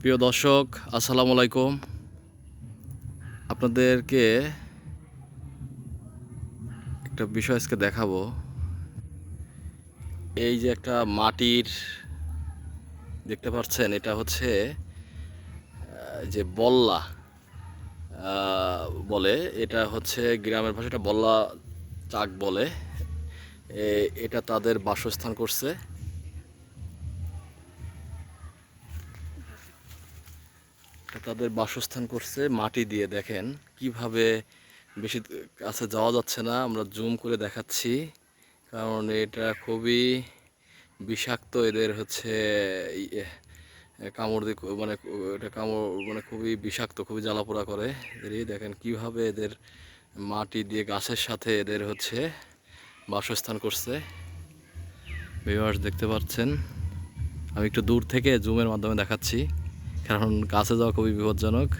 প্রিয় দর্শক, আসসালামু আলাইকুম। আপনাদেরকে একটা বিষয় আজকে দেখাবো। এই যে একটা মাটির, দেখতে পাচ্ছেন, এটা হচ্ছে যে বল্লা বলে, এটা হচ্ছে গ্রামের ভাষাটা বল্লা চাক বলে। এটা তাদের বাসস্থান করছে। তাদের বাসস্থান করছে মাটি দিয়ে। দেখেন কীভাবে বেশি কাছে যাওয়া যাচ্ছে না আমরা জুম করে দেখাচ্ছি। কারণ এটা খুবই বিষাক্ত এদের হচ্ছে ইয়ে, কামড় দিয়ে মানে এটা কামড় মানে খুবই বিষাক্ত খুবই জ্বালাপোড়া করে। এদের দেখেন কীভাবে এদের মাটি দিয়ে গাছের সাথে এদের হচ্ছে বাসস্থান করছে। ভিউয়ার্স দেখতে পাচ্ছেন? আমি একটু দূর থেকে জুমের মাধ্যমে দেখাচ্ছি। কারণ কাছে যাওয়া খুবই বিপজ্জনক।